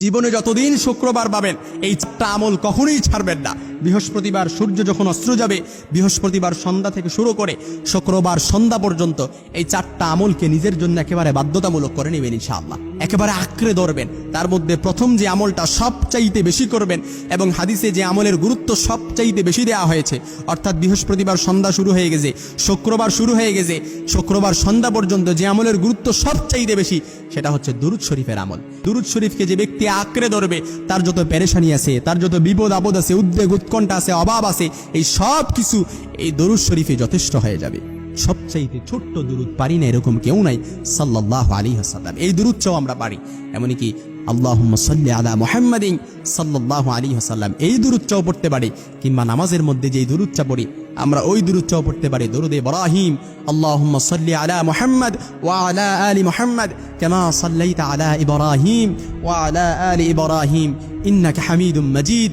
জীবনে যতদিন শুক্রবার পাবেন এই চারটা আমল কখনোই ছাড়বেন না। বৃহস্পতিবার সূর্য যখন অস্ত্র যাবে, বৃহস্পতিবার সন্ধ্যা থেকে শুরু করে শুক্রবার সন্ধ্যা পর্যন্ত এই চারটা আমলকে নিজের জন্য একেবারে বাধ্যতামূলক করে নেবেন ইনশাআল্লাহ। একেবারে আঁকড়ে ধরবেন। তার মধ্যে প্রথম যে আমলটা সবচাইতে বেশি করবেন এবং হাদিসে যে আমলের গুরুত্ব সবচাইতে বেশি দেওয়া হয়েছে, অর্থাৎ বৃহস্পতিবার সন্ধ্যা শুরু হয়ে গেছে, শুক্রবার শুরু হয়ে গেছে, শুক্রবার সন্ধ্যা পর্যন্ত যে আমলের গুরুত্ব সবচাইতে বেশি, সেটা হচ্ছে দুরুদ শরীফের আমল। দুরুদ শরীফকে যে ব্যক্তি আঁকড়ে ধরবে, তার যত পেরেশানি আছে, তার যত বিপদ আপদ আছে, উদ্বেগ উৎকণ্ঠা আছে, অভাব আছে, এই সব কিছু এই দরুদ শরীফে যথেষ্ট হয়ে যাবে। সবচাইতে ছোট্ট দুরুদ পারি না, এরকম কেউ নাই সাল্লাহ আলী হাসাল্লাম এই দুরুদটাও আমরা পারি। এমনকি আল্লাহুম্মা সাল্লি আলা মুহাম্মাদিন সাল্লাল্লাহু আলাইহি ওয়াসাল্লাম এই দুরুদটাও পড়তে পারি, কিংবা নামাজের মধ্যে যেই দুরুদটা পড়ি, আমরা ওই দুরুদটাও পড়তে পারি, দরুদ ইব্রাহিম, আল্লাহুম্মা সাল্লি আলা মুহাম্মাদ ওয়া আলা আলি মুহাম্মাদ, কামা সাল্লাইতা আলা ইব্রাহিম ওয়া আলা আলি ইব্রাহিম, ইন্নাকা হামিদুম মাজিদ।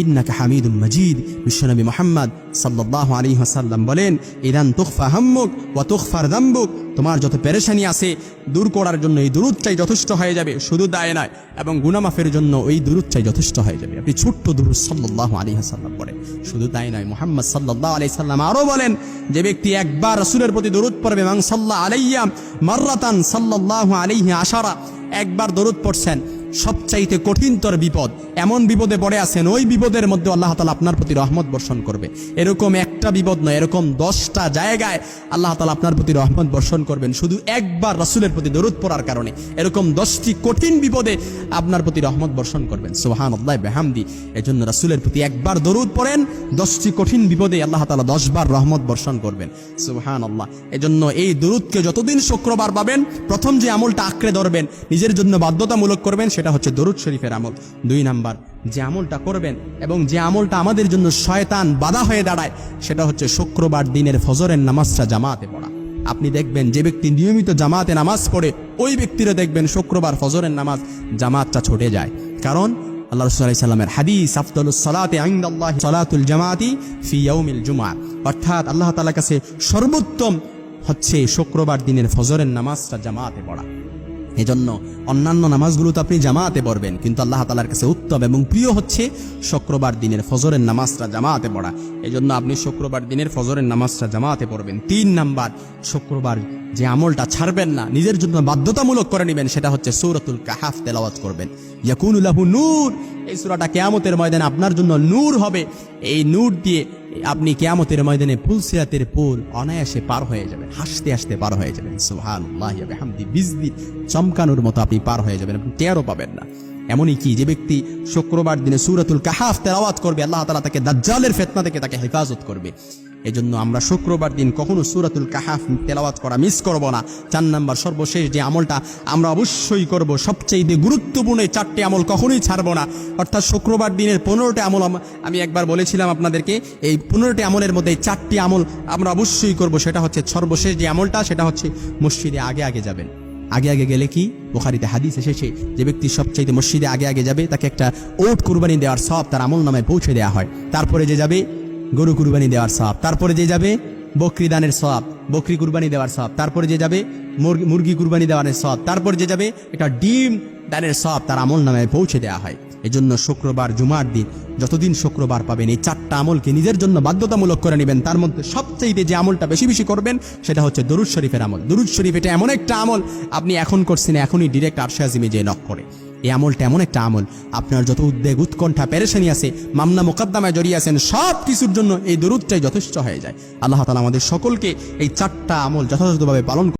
ইন্নাকা হামিদুম মজিদ। বিশ্বনবী মোহাম্মদ সাল্লাহ আলী হাসাল্লাম বলেন, ইদান তুখফা হাম্মুক বা তুখফার দাম্বুক। তোমার যত পেরেশানি আছে, দূর করার জন্য এই দূরুচ্চাই যথেষ্ট হয়ে যাবে, শুধু দায় নয়, এবং গুনামাফের জন্য ওই দূরুচ্চাই যথেষ্ট হয়ে যাবে। আপনি ছোট্ট দুরুজ সাল্লাহ আলী হাসাল্লাম বলেন শুধু তাই নয়, মোহাম্মদ সাল্লাহ আলি সাল্লাম আরও বলেন, যে ব্যক্তি একবার রসুলের প্রতি দূরত পড়বে মাংসাল্লাহ আলাইয়া মার্রাতান সাল্লাহ আলিহা আশারা, একবার দরুদ পড়ছেন সবচাইতে কঠিনতর বিপদ। এমন বিপদে পড়ে আছেন, ওই বিপদের মধ্যে আল্লাহ তালা আপনার প্রতি রহমত বর্ষণ করবে। এরকম একটা বিপদ নয়, এরকম দশটা জায়গায় আল্লাহ তালা আপনার প্রতি রহমত বর্ষণ করবেন। শুধু একবার রাসুলের প্রতি দরুদ পড়ার কারণে। এরকম দশটি কঠিন বিপদে আপনার প্রতি রহমত বর্ষণ করবেন। সোহান আল্লাহ বেহামদি। এজন্য রসুলের প্রতি একবার দরুদ পড়েন, দশটি কঠিন বিপদে আল্লাহ তালা দশবার রহমত বর্ষণ করবেন। সোহান আল্লাহ এজন্য এই দরুদকে যতদিন শুক্রবার পাবেন, প্রথম যে আমলটা আঁকড়ে ধরবেন, নিজের জন্য বাধ্যতামূলক করবেন সেটা হচ্ছে দরুদ শরীফের আমল। দুই নাম্বার, যে আমলটা করবেন এবং যে আমলটা আমাদের জন্য শয়তান বাধা হয়ে দাঁড়ায়, সেটা হচ্ছে শুক্রবার দিনের ফজরের নামাজটা জামাতে পড়া। আপনি দেখবেন যে ব্যক্তি নিয়মিত জামাতে নামাজ পড়ে, ওই ব্যক্তিরা দেখবেন শুক্রবার ফজরের নামাজ জামাতটা ছুটে যায়। কারণ আল্লাহ কাছে সর্বোত্তম হচ্ছে শুক্রবার দিনের ফজরের নামাজটা জামাতে পড়া। এজন্য অন্যান্য নামাজগুলো তো আপনি জামাতে পড়বেন, কিন্তু আল্লাহ তালার কাছে উত্তম এবং প্রিয় হচ্ছে শুক্রবার দিনের ফজরের নামাজটা জামাতে পড়া। এজন্য আপনি শুক্রবার দিনের ফজরের নামাজটা জামাতে পড়বেন। তিন নাম্বার, শুক্রবার যে আমলটা ছাড়বেন না, নিজের জন্য বাধ্যতামূলক করে নেবেন, সেটা হচ্ছে সৌরতুল কাহাফ তেলাওয়াত করবেন। ইয়াকুনুল্লাহু নূর, এই সুরাটা কেয়ামতের ময়দানে আপনার জন্য নূর হবে। এই নূর দিয়ে আপনি কেয়ামতের ময়দানে পুলসিরাতের পুল অনায়াসে পার হয়ে যাবেন, হাসতে হাসতে পার হয়ে যাবেন। সুবহানাল্লাহ হামদি বিজলি চমকানোর মতো আপনি পার হয়ে যাবেন, আপনি টেয়ারও পাবেন না। এমনই কি, যে ব্যক্তি শুক্রবার দিনে সুরাতুল কাহাফ আওয়াজ করবে, আল্লাহ তালা তাকে দাজ্জালের ফেতনা থেকে তাকে হেফাজত করবে। এজন্য আমরা শুক্রবার দিন কখনো সুরাতুল কাহাফ তেলাওয়াত করা মিস করব না। চার নাম্বার সর্বশেষ যে আমলটা আমরা অবশ্যই করব সবচেয়ে গুরুত্বপূর্ণ চারটি আমল কখনোই ছাড়ব না। অর্থাৎ শুক্রবার দিনের পনেরোটি আমল আম- একবার বলেছিলাম আপনাদেরকে, এই পনেরোটি আমলের মধ্যে চারটি আমল আমরা অবশ্যই করব, সেটা হচ্ছে সর্বশেষ যে আমলটা, সেটা হচ্ছে মসজিদে আগে আগে যাবেন। আগে আগে গেলে কি? বোখারিতে হাদিস এসেছে যে ব্যক্তি সবচাইতে মসজিদে আগে আগে যাবে, তাকে একটা ওট কুরবানি দেওয়ার সব তার আমল নামে পৌঁছে দেওয়া হয়। তারপরে যে যাবে গরু কুরবানি দেওয়ার সব। তারপরে যে যাবে বকরি দানের সব, বকরি কুরবানি দেওয়ার সব। তারপরে যে যাবে মুরগি কুরবানি দেওয়ার সব। তারপর যে যাবে এটা ডিম দানের সব তার আমল নামে পৌঁছে দেওয়া হয়। এজন্য শুক্রবার, জুমার দিন যতদিন শুক্রবার পাবেন, এই চারটা আমলকে নিজের জন্য বাধ্যতামূলক করে নেবেন। তার মধ্যে সবচেয়ে যে আমলটা বেশি বেশি করবেন, সেটা হচ্ছে দরুদ শরীফের আমল। দরুদ শরীফ এটা এমন একটা আমল আপনি এখন করছেন, এখনই ডিরেক্ট আরশে আজিমে যে নক করে। এই আমলটা এমন একটা আমল। আপনার যত উদ্বেগ, উৎকণ্ঠা, পেরেশানি আছে, মামলা মোকদ্দমায় জড়িয়ে আছেন, সব কিছুর জন্য এই দরুদটাই যথেষ্ট হয়ে যায়। আল্লাহ তালা আমাদের সকলকে এই চারটা আমল যথাযথভাবে পালন